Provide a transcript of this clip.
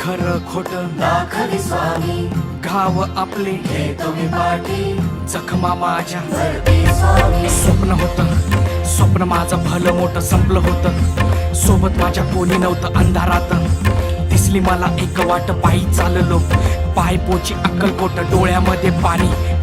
खरं खोट. दाखवी स्वामी. घाव आपले. हे तुम्ही पाठी. जखमा माझ्या. स्वप्न होत. स्वप्न माझं भलं मोठं संपलं होतं. सोबत माझ्या कोणी नव्हतं अंधारात. दिसली मला एक वाट पायी चाललो. पाय पोची अक्कलकोट डोळ्यामध्ये पाणी.